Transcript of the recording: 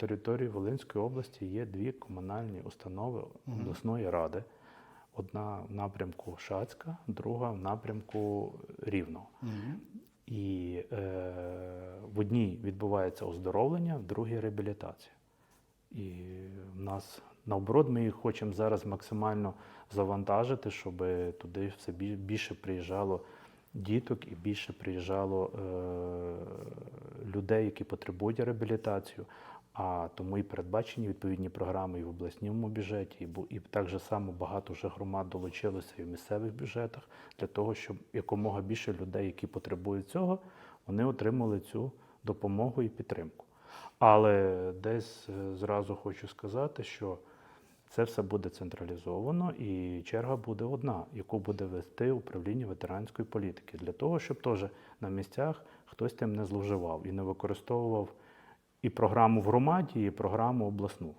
території Волинської області є дві комунальні установи обласної ради. Одна в напрямку Шацька, друга в напрямку Рівного. І е, в одній відбувається оздоровлення, в другій реабілітація. І в нас наоборот, ми їх хочемо зараз максимально завантажити, щоб туди все більше приїжджало діток і більше приїжджало е, людей, які потребують реабілітацію. А тому і передбачені відповідні програми і в обласному бюджеті, і, так же само багато вже громад долучилося і в місцевих бюджетах для того, щоб якомога більше людей, які потребують цього, вони отримали цю допомогу і підтримку. Але десь е, зразу хочу сказати, що це все буде централізовано, і черга буде одна, яку буде вести управління ветеранської політики, для того, щоб теж на місцях хтось тим не зловживав і не використовував і програму в громаді, і програму обласну.